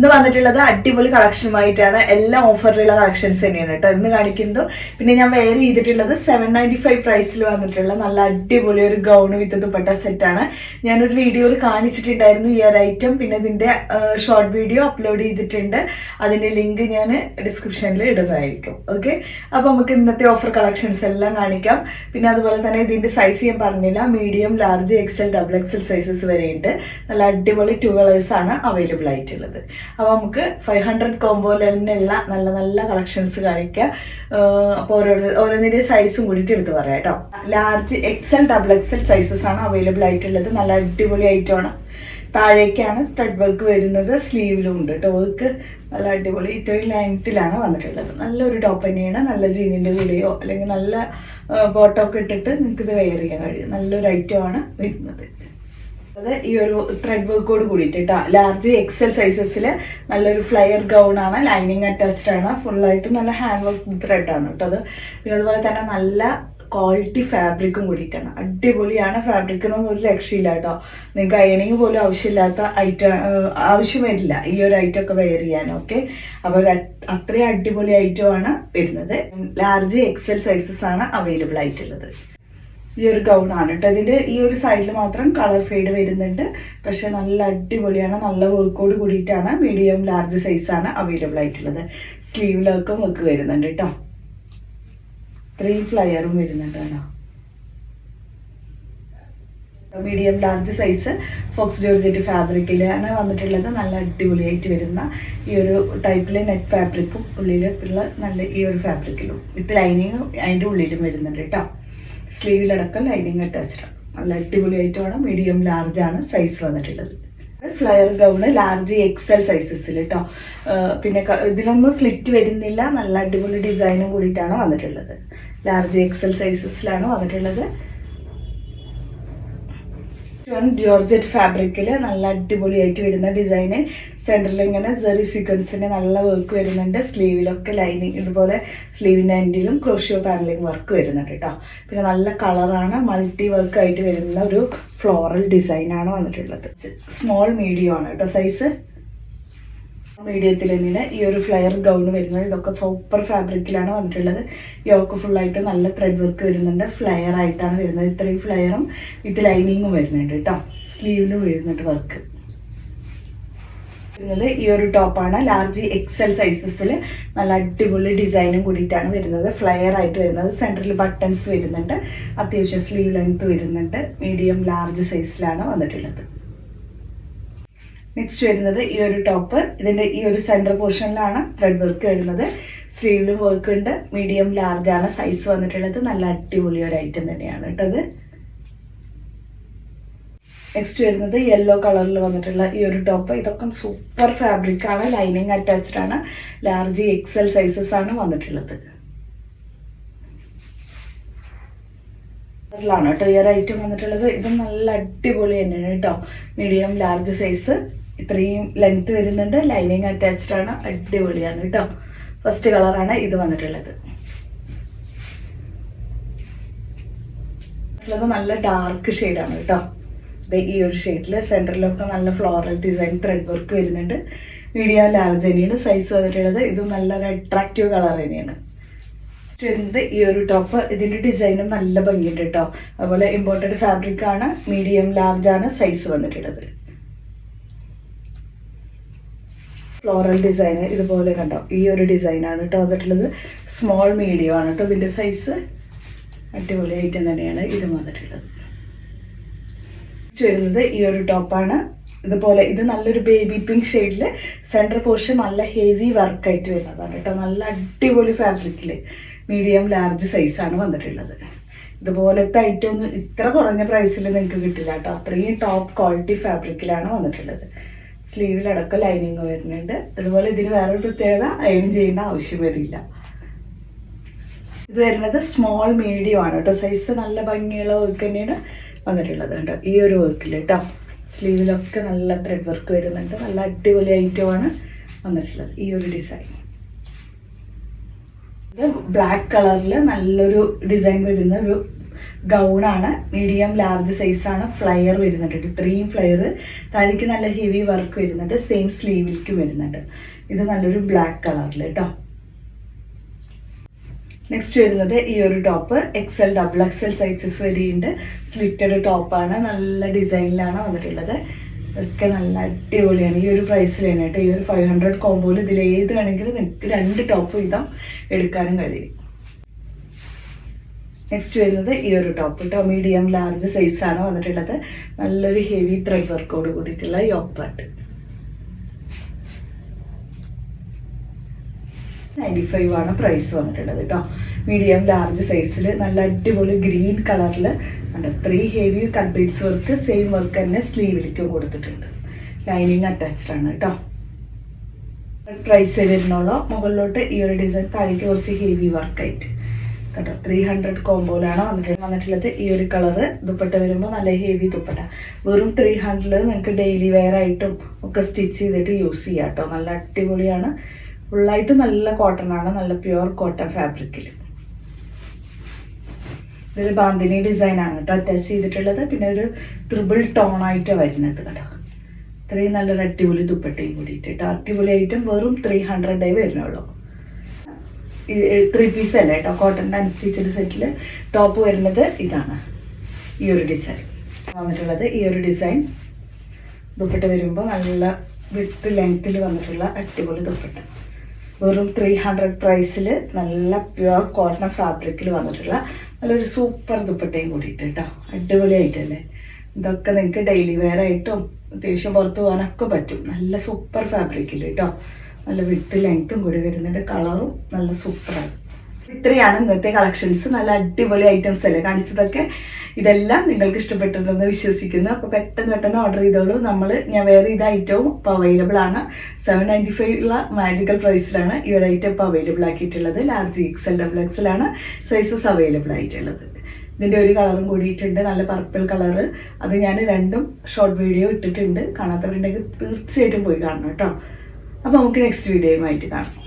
ഇന്ന് വന്നിട്ടുള്ളത് അടിപൊളി കളക്ഷനുമായിട്ടാണ് എല്ലാ ഓഫറിലുള്ള കളക്ഷൻസ് തന്നെയാണ് കേട്ടോ. ഇന്ന് കാണിക്കുന്നതും പിന്നെ ഞാൻ വെയർ ചെയ്തിട്ടുള്ളത് സെവൻ നയന്റി ഫൈവ് പ്രൈസിൽ വന്നിട്ടുള്ള നല്ല അടിപൊളി ഒരു ഗൗൺ വിത്ത് ദുപ്പട്ട സെറ്റാണ് ഞാനൊരു വീഡിയോയിൽ കാണിച്ചിട്ടുണ്ടായിരുന്നു ഈ ഒരു ഐറ്റം പിന്നെ ഇതിന്റെ ഷോർട്ട് വീഡിയോ അപ്ലോഡ് ചെയ്തിട്ടുണ്ട്. അതിന്റെ ലിങ്ക് ഞാൻ ഡിസ്ക്രിപ്ഷനിൽ ഇടുന്നതായിരിക്കും. ഓക്കെ അപ്പോൾ നമുക്ക് ഇന്നത്തെ ഓഫർ കളക്ഷൻസ് എല്ലാം കാണിക്കാം. പിന്നെ അതുപോലെ തന്നെ ഇതിന്റെ സൈസ് ഞാൻ പറഞ്ഞില്ല. Medium large XL double XL sizes വരെയുണ്ട്. നല്ല അടിപൊളി ടു കളേഴ്സാണ് അവൈലബിൾ ആയിട്ടുള്ളത്. അപ്പോൾ നമുക്ക് ഫൈവ് ഹൺഡ്രഡ് കോമ്പോയിൽ തന്നെയുള്ള നല്ല നല്ല കളക്ഷൻസ് കാണിക്കാം. അപ്പോൾ ഓരോ ഓരോന്നിന്റെ സൈസും കൂടിയിട്ട് എടുത്ത് പറയാം കേട്ടോ. Large XL double XL sizes ആണ് അവൈലബിൾ ആയിട്ടുള്ളത്. നല്ല അടിപൊളി ഐറ്റമാണ് താഴേക്കാണ് ത്രെഡ് വർക്ക് വരുന്നത്. സ്ലീവിലും ഉണ്ട് വർക്ക് നല്ല അടിപൊളി. ഇത്രയും ലെങ്ത്തിലാണ് വന്നിട്ടുള്ളത്. നല്ലൊരു ടോപ്പ് തന്നെയാണ്. നല്ല ജീനിന്റെ കൂടെയോ അല്ലെങ്കിൽ നല്ല ബോട്ടോ ഒക്കെ ഇട്ടിട്ട് നിങ്ങൾക്ക് ഇത് വെയർ ചെയ്യാൻ കഴിയും. നല്ലൊരു ഐറ്റമാണ് വരുന്നത്. അത് ഈ ഒരു ത്രെഡ് വർക്കോട് കൂടിയിട്ട് കേട്ടോ ലാർജ് എക്സൽ സൈസസിൽ നല്ലൊരു ഫ്ലയർ ഗൗൺ ആണ്. ലൈനിങ് അറ്റാച്ച്ഡ് ആണ്. ഫുള്ളായിട്ട് നല്ല ഹാൻഡ് വർക്ക് ത്രെഡ് ആണ് കേട്ടോ അത്. പിന്നെ അതുപോലെ തന്നെ നല്ല ക്വാളിറ്റി ഫാബ്രിക്കും കൂടിയിട്ടാണ്. അടിപൊളിയാണ് ഫാബ്രിക്കിനൊന്നും ഒരു രക്ഷയില്ല കേട്ടോ നിങ്ങൾക്ക് അയണിങ് പോലും ആവശ്യമില്ലാത്ത ഐറ്റം ആവശ്യം വരില്ല ഈ ഒരു ഐറ്റം ഒക്കെ വെയർ ചെയ്യാൻ. ഓക്കെ? അപ്പോൾ അത്രയും അടിപൊളി ഐറ്റമാണ് വരുന്നത്. ലാർജ് എക്സൽ സൈസസ് ആണ് അവൈലബിൾ ആയിട്ടുള്ളത്. ഈ ഒരു ഗൗൺ ആണ് കേട്ടോ. ഇതിന്റെ ഈ ഒരു സൈഡിൽ മാത്രം കളർ ഫെയ്ഡ് വരുന്നുണ്ട്. പക്ഷെ നല്ല അടിപൊളിയാണ് നല്ല വർക്കോട് കൂടിയിട്ടാണ് മീഡിയം ലാർജ് സൈസാണ് അവൈലബിൾ ആയിട്ടുള്ളത്. സ്ലീവിലൊക്കെ വർക്ക് വരുന്നുണ്ട് കേട്ടോ. ത്രീ ഫ്ലയറും വരുന്നുണ്ട് കേട്ടോ. Medium large size faux georgette ഫാബ്രിക്കിലാണ് വന്നിട്ടുള്ളത്. നല്ല അടിപൊളിയായിട്ട് വരുന്ന ഈ ഒരു ടൈപ്പിൽ നെറ്റ് ഫാബ്രിക്കും ഉള്ളിൽ ഉള്ള നല്ല ഈ ഒരു ഫാബ്രിക്കിലും വിത്ത് ലൈനിങ്ങും അതിന്റെ ഉള്ളിലും വരുന്നുണ്ട് കേട്ടോ. സ്ലീവിലടക്കം ലൈനിങ് അറ്റാച്ച്ഡ് നല്ല അടിപൊളിയായിട്ടുമാണ് മീഡിയം ലാർജ് ആണ്. സൈസ് വന്നിട്ടുള്ളത്. ഫ്ലയർ ഗൗണ് ലാർജ് എക്സൽ സൈസസിൽ കേട്ടോ പിന്നെ ഇതിലൊന്നും സ്ലിറ്റ് വരുന്നില്ല. നല്ല അടിപൊളി ഡിസൈനും കൂടിയിട്ടാണ് വന്നിട്ടുള്ളത്. ലാർജ് എക്സൽ സൈസസിലാണ് വന്നിട്ടുള്ളത്. ജോർജറ്റ് ഫാബ്രിക്കിൽ നല്ല അടിപൊളിയായിട്ട് വരുന്ന ഡിസൈന് സെന്ററിൽ ഇങ്ങനെ ജെറി സീക്വൻസിന് നല്ല വർക്ക് വരുന്നുണ്ട്. സ്ലീവിലൊക്കെ ലൈനിങ് ഇതുപോലെ സ്ലീവിന്റെ എൻഡിലും ക്രോഷ്യോ പാനലിങ് വർക്ക് വരുന്നുണ്ട് കേട്ടോ പിന്നെ നല്ല കളറാണ് മൾട്ടി വർക്ക് ആയിട്ട് വരുന്ന ഒരു ഫ്ലോറൽ ഡിസൈനാണ് വന്നിട്ടുള്ളത്. സ്മോൾ മീഡിയം ആണ് കേട്ടോ സൈസ് മീഡിയത്തിൽ തന്നെയാണ് ഈ ഒരു ഫ്ലയർ ഗൗൺ വരുന്നത് ഇതൊക്കെ സൂപ്പർ ഫാബ്രിക്കിലാണ് വന്നിട്ടുള്ളത്. യോക്ക് ഫുള്ളായിട്ട് നല്ല ത്രെഡ് വർക്ക് വരുന്നുണ്ട്. ഫ്ലയർ ആയിട്ടാണ് വരുന്നത്. ഇത്രയും ഫ്ലയറും വിത്ത് ലൈനിങ്ങും വരുന്നുണ്ട് കേട്ടോ. സ്ലീവിലും വരുന്നുണ്ട് വർക്ക് വരുന്നത് ഈ ഒരു ടോപ്പാണ് ലാർജ് എക്സൽ സൈസസിൽ നല്ല അടിപൊളി ഡിസൈനും കൂടിയിട്ടാണ് വരുന്നത്. ഫ്ലയർ ആയിട്ട് വരുന്നത്. സെന്ററിൽ ബട്ടൺസ് വരുന്നുണ്ട്. അത്യാവശ്യം സ്ലീവ് ലെങ്ത് വരുന്നുണ്ട്. മീഡിയം ലാർജ് സൈസിലാണ് വന്നിട്ടുള്ളത്. നെക്സ്റ്റ് വരുന്നത് ഈ ഒരു ടോപ്പ് ഇതിന്റെ ഈ ഒരു സെന്റർ പോർഷനിലാണ് ത്രെഡ് വർക്ക് വരുന്നത്. സ്ലീവിലും വർക്ക് ഉണ്ട്. മീഡിയം ലാർജ് ആണ്. സൈസ് വന്നിട്ടുള്ളത് നല്ല അടിപൊളി ഒരു ഐറ്റം തന്നെയാണ് കേട്ടത് നെക്സ്റ്റ് വരുന്നത് യെല്ലോ കളറിൽ വന്നിട്ടുള്ള ഈ ഒരു ടോപ്പ് ഇതൊക്കെ സൂപ്പർ ഫാബ്രിക് ആണ്. ലൈനിങ് അറ്റാച്ച്ഡ് ആണ്. ലാർജ് എക്സൽ സൈസസ് ആണ് വന്നിട്ടുള്ളത്. ാണ് കേട്ടോ ഈ ഒരു ഐറ്റം വന്നിട്ടുള്ളത്. ഇത് നല്ല അടിപൊളി തന്നെയാണ് കേട്ടോ. മീഡിയം ലാർജ് സൈസ് ഇത്രയും ലെങ്ത് വരുന്നുണ്ട്. ലൈനിങ് അറ്റാച്ച്ഡ് ആണ്. അടിപൊളിയാണ് കേട്ടോ. ഫസ്റ്റ് കളറാണ് ഇത് വന്നിട്ടുള്ളത്. നല്ല ഡാർക്ക് ഷെയ്ഡാണ് കേട്ടോ. ഈ ഒരു ഷെയ്ഡിൽ സെന്ററിലൊക്കെ നല്ല ഫ്ലോറൽ ഡിസൈൻ ത്രെഡ് വർക്ക് വരുന്നുണ്ട്. മീഡിയം ലാർജ് തന്നെയാണ് സൈസ് വന്നിട്ടുള്ളത്. ഇത് നല്ലൊരു അട്രാക്റ്റീവ് കളർ തന്നെയാണ്. വരുന്നത് ഈ ഒരു ടോപ്പ് ഇതിന്റെ ഡിസൈനും നല്ല ഭംഗിയുണ്ട് കേട്ടോ അതുപോലെ ഇമ്പോർട്ടഡ് ഫാബ്രിക് ആണ് മീഡിയം ലാർജ് ആണ് സൈസ് വന്നിട്ടുള്ളത്. ഫ്ലോറൽ ഡിസൈൻ ഇതുപോലെ കണ്ടോ? ഈ ഒരു ഡിസൈൻ ആണ് കേട്ടോ വന്നിട്ടുള്ളത്. സ്മോൾ മീഡിയം ആണ് കേട്ടോ ഇതിന്റെ സൈസ് അടിപൊളി ഐറ്റം തന്നെയാണ് ഇത് വന്നിട്ടുള്ളത്. വരുന്നത് ഈ ഒരു ടോപ്പാണ് ഇതുപോലെ ഇത് നല്ലൊരു ബേബി പിങ്ക് ഷെയ്ഡിൽ സെന്റർ പോർഷൻ നല്ല ഹെവി വർക്കായിട്ട് വരുന്നതാണ് കേട്ടോ നല്ല അടിപൊളി ഫാബ്രിക്കിൽ മീഡിയം ലാർജ് സൈസാണ് വന്നിട്ടുള്ളത്. ഇതുപോലത്തെ ഐറ്റം ഒന്നും ഇത്ര കുറഞ്ഞ പ്രൈസിൽ നിങ്ങൾക്ക് കിട്ടില്ല കേട്ടോ. അത്രയും ടോപ്പ് ക്വാളിറ്റി ഫാബ്രിക്കിലാണ് വന്നിട്ടുള്ളത്. സ്ലീവിലടക്കം ലൈനിങ് വരുന്നുണ്ട്. അതുപോലെ ഇതിന് വേറൊരു പ്രത്യേകത അയൺ ചെയ്യേണ്ട ആവശ്യം വരില്ല. ഇത് വരുന്നത് സ്മോൾ മീഡിയം ആണ് കേട്ടോ. സൈസ് നല്ല ഭംഗിയുള്ള വർക്ക് തന്നെയാണ് വന്നിട്ടുള്ളത് കേട്ടോ. ഈ ഒരു വർക്കിൽ കേട്ടോ. സ്ലീവിലൊക്കെ നല്ല ത്രെഡ് വർക്ക് വരുന്നുണ്ട്. നല്ല അടിപൊളി ഐറ്റമാണ് വന്നിട്ടുള്ളത് ഈ ഒരു ഡിസൈൻ ഇത് ബ്ലാക്ക് കളറിൽ നല്ലൊരു ഡിസൈൻ വരുന്ന ഒരു ഗൗണാണ് മീഡിയം ലാർജ് സൈസാണ് ഫ്ലയർ വരുന്നുണ്ട് ഇത്രയും ഫ്ലയർ താഴേക്ക് നല്ല ഹെവി വർക്ക് വരുന്നുണ്ട്. സെയിം സ്ലീവിലേക്ക് വരുന്നുണ്ട്. ഇത് നല്ലൊരു ബ്ലാക്ക് കളറിൽ കേട്ടോ നെക്സ്റ്റ് വരുന്നത് ഈ ഒരു top XL double XL sizes വരെയുണ്ട്. സ്ലിറ്റഡ് ടോപ്പാണ് നല്ല ഡിസൈനിലാണ് വന്നിട്ടുള്ളത്. ഒക്കെ നല്ല അടിപൊളിയാണ്. ഈ ഒരു പ്രൈസിൽ തന്നെ കേട്ടോ. ഈ ഒരു ഫൈവ് ഹൺഡ്രഡ് കോമ്പോയിൽ ഇതിൽ ഏത് വേണമെങ്കിലും നിങ്ങൾക്ക് രണ്ട് ടോപ്പ് വീതം എടുക്കാനും കഴിയും. നെക്സ്റ്റ് വരുന്നത് ഈ ഒരു ടോപ്പ് കേട്ടോ മീഡിയം ലാർജ് സൈസാണ് വന്നിട്ടുള്ളത്. നല്ലൊരു ഹെവി ത്രെഡ് വർക്കോട് കൂടിയിട്ടുള്ള യോക്ക് പാട്ട് നയന്റി ഫൈവ് ആണ് പ്രൈസ് വന്നിട്ടുള്ളത് കേട്ടോ. മീഡിയം ലാർജ് സൈസിൽ നല്ല അടിപൊളി ഗ്രീൻ കളറിൽ three heavy cut beads work same work തന്നെ സ്ലീവിലേക്കും കൊടുത്തിട്ടുണ്ട്. ലൈനിങ് അറ്റാച്ച്ഡ് ആണ് കേട്ടോ പ്രൈസ് വരുന്നുള്ളൂ മുകളിലോട്ട് ഈ ഒരു ഡിസൈൻ താഴേക്ക് കുറച്ച് ഹെവി വർക്കായിട്ട് കേട്ടോ ത്രീ ഹൺഡ്രഡ് കോമ്പോയിലാണ് വന്നിട്ട് വന്നിട്ടുള്ളത്. ഈ ഒരു കളറ് ദുപ്പട്ട വരുമ്പോൾ നല്ല ഹെവി ദുപ്പട്ട. വെറും ത്രീ ഹൺഡ്രഡ് നിങ്ങൾക്ക് ഡെയിലി വെയർ ആയിട്ടും ഒക്കെ സ്റ്റിച്ച് ചെയ്തിട്ട് യൂസ് ചെയ്യാം കേട്ടോ നല്ല അടിപൊളിയാണ്. ഫുള്ളായിട്ട് നല്ല കോട്ടൺ ആണ്. നല്ല പ്യുവർ കോട്ടൺ ഫാബ്രിക്കിൽ ഇതൊരു ബാന്തിനി ആണ് കേട്ടോ. അറ്റാച്ച് ചെയ്തിട്ടുള്ളത്. പിന്നെ ഒരു ത്രിബിൾ ടോൺ ആയിട്ടാണ് വരുന്നത് കേട്ടോ. ഇത്രയും നല്ലൊരു അടിപൊളി ദുപ്പട്ടയും കൂടിയിട്ട് കേട്ടോ. അടിപൊളി ഐറ്റം വെറും ത്രീ ഹൺഡ്രഡേ വരുന്നുള്ളൂ. ത്രീ പീസ് അല്ല കേട്ടോ. കോട്ടൺ അൺസ്റ്റിച്ചഡ് സെറ്റിൽ ടോപ്പ് വരുന്നത് ഇതാണ്. ഈ ഒരു ഡിസൈൻ വന്നിട്ടുള്ളത് ഈ ഒരു ഡിസൈൻ ദുപ്പട്ട വരുമ്പോൾ നല്ല വിത്ത് ലെങ്ത്തിൽ വന്നിട്ടുള്ള അടിപൊളി ദുപ്പട്ട. വെറും ത്രീ ഹൺഡ്രഡ് പ്രൈസിൽ നല്ല പ്യുവർ കോട്ടൺ ഫാബ്രിക്കിൽ വന്നിട്ടുള്ള നല്ലൊരു സൂപ്പർ ദുപ്പട്ടയും കൂടിയിട്ട് കേട്ടോ അടിപൊളിയായിട്ടല്ലേ? ഇതൊക്കെ നിങ്ങൾക്ക് ഡെയിലി വെയർ ആയിട്ടും അത്യാവശ്യം പുറത്ത് പോകാനൊക്കെ പറ്റും. നല്ല സൂപ്പർ ഫാബ്രിക്കിൽ കേട്ടോ നല്ല വിത്ത് ലെങ്ത്തും കൂടി വരുന്നുണ്ട്. കളറും നല്ല സൂപ്പറാണ് ഇത്രയാണ് ഇന്നത്തെ കളക്ഷൻസ്. നല്ല അടിപൊളി ഐറ്റംസ് അല്ലേ കാണിച്ചതൊക്കെ? ഇതെല്ലാം നിങ്ങൾക്ക് ഇഷ്ടപ്പെട്ടിട്ടുണ്ടെന്ന് വിശ്വസിക്കുന്നു. അപ്പോൾ പെട്ടെന്ന് പെട്ടെന്ന് ഓർഡർ ചെയ്തോളൂ. നമ്മൾ ഞാൻ വേറെ ഇത് ഐറ്റവും ഇപ്പോൾ അവൈലബിൾ ആണ്. സെവൻ നയന്റി ഫൈവ് ഉള്ള മാജിക്കൽ പ്രൈസിലാണ് ഈ ഒരു ഐറ്റം ഇപ്പോൾ അവൈലബിൾ ആക്കിയിട്ടുള്ളത്. ലാർജ് എക്സൽ ഡബിൾ എക്സലാണ് സൈസസ് അവൈലബിൾ ആയിട്ടുള്ളത്. ഇതിന്റെ ഒരു കളറും കൂടിയിട്ടുണ്ട്. നല്ല പർപ്പിൾ കളറ് അത് ഞാൻ രണ്ടും ഷോർട്ട് വീഡിയോ ഇട്ടിട്ടുണ്ട്. കാണാത്തവരുണ്ടെങ്കിൽ തീർച്ചയായിട്ടും പോയി കാണണം കേട്ടോ. അപ്പോൾ നമുക്ക് നെക്സ്റ്റ് വീഡിയോയുമായിട്ട് കാണാം.